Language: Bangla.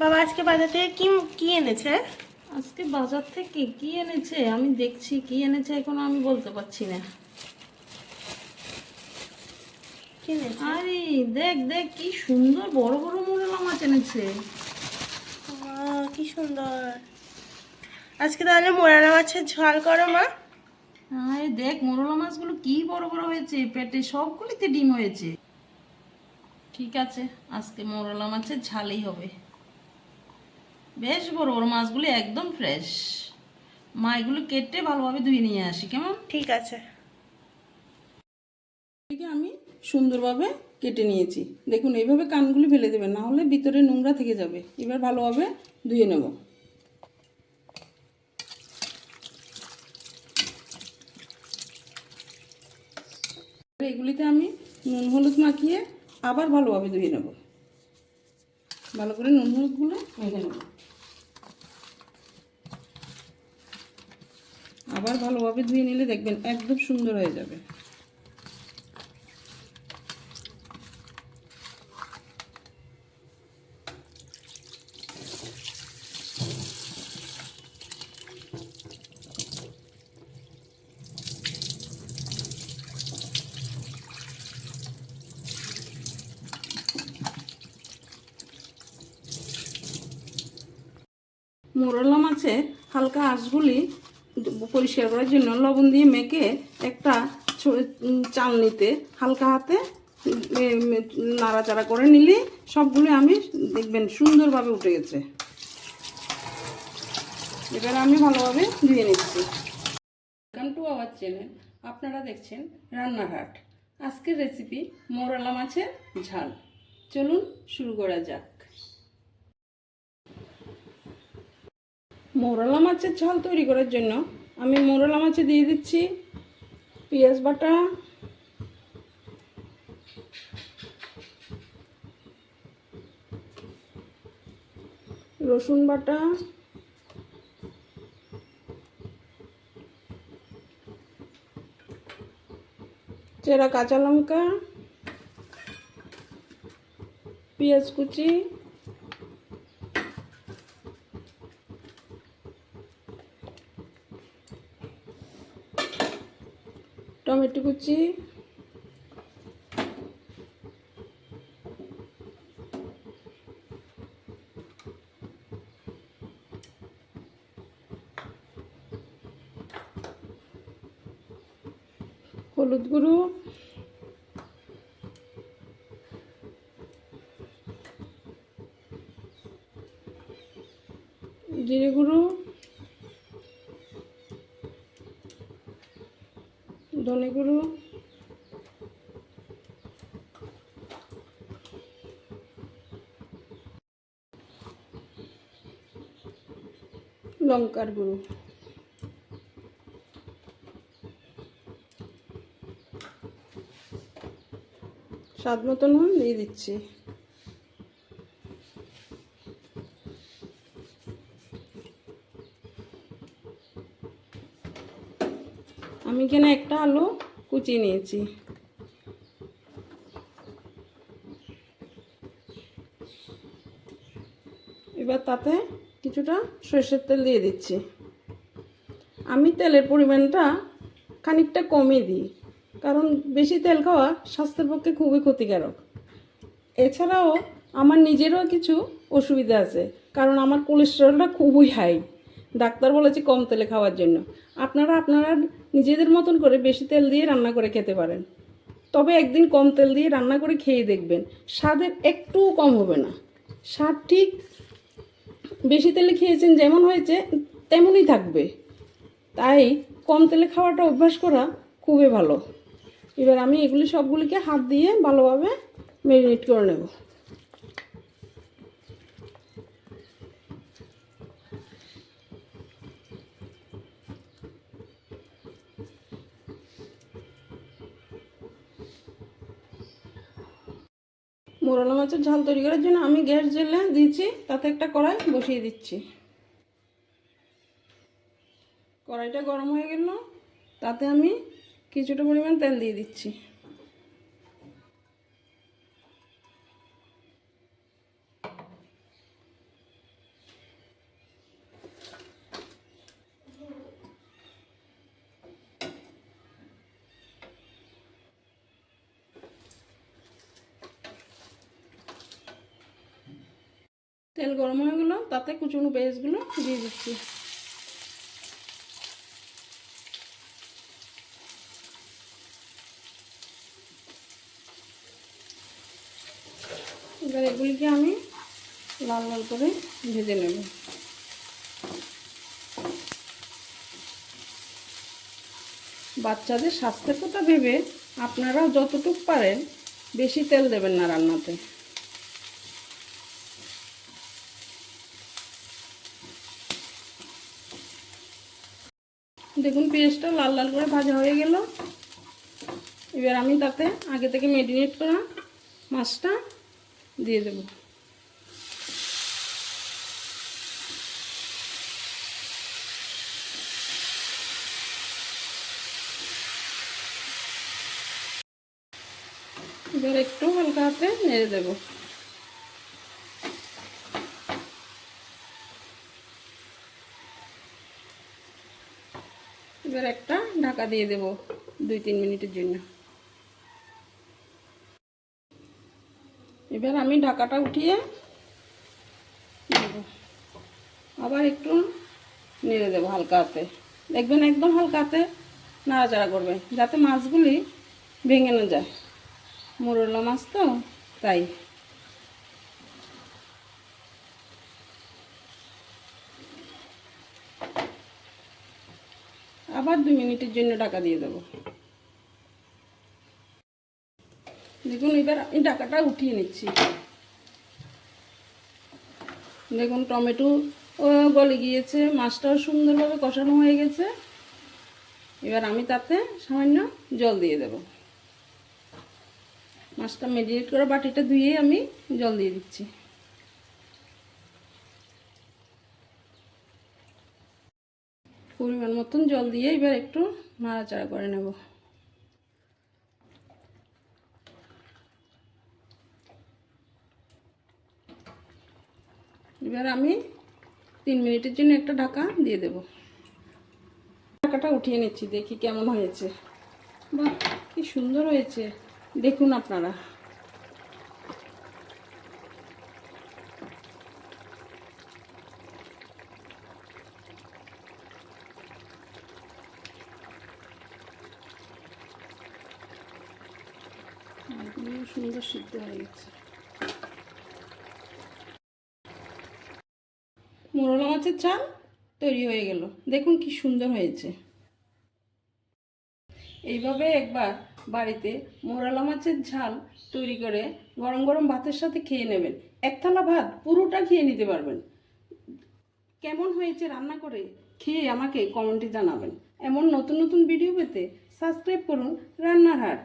বাবা আজকে বাজার থেকে কি কি এনেছে? আজকে বাজার থেকে কি এনেছে? আমি দেখছি কি এনেছে এখন আমি বলতে পারছি না। কি আরে দেখ দেখ কি সুন্দর বড় বড় মোরলা মাছ এনেছে। কি সুন্দর। আজকে তাহলে মোরানা মাছের ঝাল করো মা। আরে দেখ মোরলা মাছগুলো কি বড় বড় হয়েছে পেটে সবগুলিতে ডিম হয়েছে। ঠিক আছে আজকে মোরলা মাছের ঝালই হবে। বেশ বড় বড় মাছগুলো একদম ফ্রেশ মা এগুলো কেটে ভালোভাবে ধুয়ে নিয়ে আসি কেমন? ঠিক আছে। আমি সুন্দরভাবে কেটে নিয়েছি। দেখুন এইভাবে কানগুলি ফেলে দেবেন না হলে ভিতরে নোংরা থেকে যাবে। এবার ভালোভাবে ধুয়ে নেব। এগুলিতে আমি নুন হলুদ মাখিয়ে আবার ভালোভাবে ধুয়ে নেব। ভালো করে নুন হলুদগুলো মেখে নেব। আবার ভালোভাবে ধুয়ে নিলে দেখবেন একদম সুন্দর হয়ে যাবে। মোরলা মাছের হালকা আঁশগুলি পরিষ্কার করার জন্য লবণ দিয়ে মেখে একটা চালনিতে হালকা হাতে নাড়াচাড়া করে নিলে সবগুলো আমি দেখবেন সুন্দরভাবে উঠে গেছে। এবার আমি ভালোভাবে ধুয়ে নিচ্ছি। ওয়েলকাম টু আওয়ার চ্যানেল আপনারা দেখছেন রান্নাঘাট। আজকের রেসিপি মোরলা মাছের ঝাল। চলুন শুরু করা যাক। মোরলা মাছের ঝাল তৈরি করার জন্য আমি মোরলা মাছে দিয়ে দিচ্ছি পেঁয়াজ বাটা, রসুন বাটা, চেরা কাঁচা লঙ্কা, পেঁয়াজ কুচি টমেটো কুচি। হলুদ গুঁড়ো। জিরে গুঁড়ো। ধনে গুঁড়ো লঙ্কার গুঁড়ো। স্বাদ মতন নুন দিয়ে দিচ্ছি আমি এখানে একটা আলু কুচিয়ে নিয়েছি। এবার তাতে কিছুটা সর্ষের তেল দিয়ে দিচ্ছি। আমি তেলের পরিমাণটা খানিকটা কমই দিই, কারণ বেশি তেল খাওয়া স্বাস্থ্যের পক্ষে খুবই ক্ষতিকারক। এছাড়াও আমার নিজেরও কিছু অসুবিধা আছে, কারণ আমার কোলেস্টেরলটা খুবই হাই ডাক্তার বলেছে কম তেলে খাওয়ার জন্য। আপনারা আপনারা নিজেদের মতন করে বেশি তেল দিয়ে রান্না করে খেতে পারেন। তবে একদিন কম তেল দিয়ে রান্না করে খেয়ে দেখবেন, স্বাদের একটুও কম হবে না। স্বাদ ঠিক বেশি তেলে খেয়েছেন যেমন হয়েছে, তেমনই থাকবে। তাই কম তেলে খাওয়াটা অভ্যাস করা খুবই ভালো। এবার আমি এগুলি সবগুলিকে হাত দিয়ে ভালোভাবে ম্যারিনেট করে নেব। মোরলা মাছের ঝাল তৈরি করার জন্য আমি গ্যাস জ্বেলে দিয়েছি, তাতে একটা কড়াই বসিয়ে দিচ্ছি। কড়াইটা গরম হয়ে গেল, তাতে আমি কিছুটা পরিমাণ তেল দিয়ে দিচ্ছি। তেল গরম হয়ে গেলো, তাতে কুচুনো পেঁয়াজগুলো দিয়ে দিচ্ছি। এবার এগুলিকে আমি লাল লাল করে ভেজে নেব। বাচ্চাদের স্বাস্থ্যের কথা ভেবে আপনারাও যতটুকু পারেন বেশি তেল দেবেন না রান্নাতে। দেখুন, পেঁয়াজটা লাল লাল করে ভাজা হয়ে গেল। এবার আমি তাতে আগে থেকে মেরিনেট করা মাছটা দিয়ে দেব। এবার একটু হালকা হাতে নেড়ে দেবো। এবার একটা ঢাকা দিয়ে দেব দুই তিন মিনিটের জন্য। এবার আমি ঢাকাটা উঠিয়ে আবার একটু নেড়ে দেবো হালকা হাতে। দেখবেন একদম হালকা হাতে নাড়াচাড়া করবে, যাতে মাছগুলি ভেঙে না যায়। মোরলা মাছ তো, তাই। আবার দু মিনিটের জন্য টাকা দিয়ে দেবো। দেখুন, এবার আমি টাকাটা উঠিয়ে নিচ্ছি। দেখুন, টমেটো গলে গিয়েছে, মাছটাও সুন্দরভাবে কষানো হয়ে গেছে। এবার আমি তাতে সামান্য জল দিয়ে দেব। মাছটা মেরিনেট করে বাটিটা ধুয়ে আমি জল দিয়ে দিচ্ছি। পরিমাণ মতন জল দিয়ে এবার একটু নাড়াচাড়া করে নেব। এবার আমি তিন মিনিটের জন্য একটা ঢাকা দিয়ে দেব। ঢাকাটা উঠিয়ে নিচ্ছি, দেখি কেমন হয়েছে। বাহ, কি সুন্দর হয়েছে। দেখুন আপনারা। সুন্দর সিদ্ধ হয়ে গেছে মোরলা মাছের চাল তৈরি হয়ে গেল। দেখুন কি সুন্দর হয়েছে। এইভাবে একবার বাড়িতে মোরালা মাছের ঝাল তৈরি করে গরম গরম ভাতের সাথে খেয়ে নেবেন। এক থালা ভাত পুরোটা খেয়ে নিতে পারবেন। কেমন হয়েছে রান্না করে খেয়ে আমাকে কমেন্টে জানাবেন। এমন নতুন নতুন ভিডিও পেতে সাবস্ক্রাইব করুন রান্নার হাট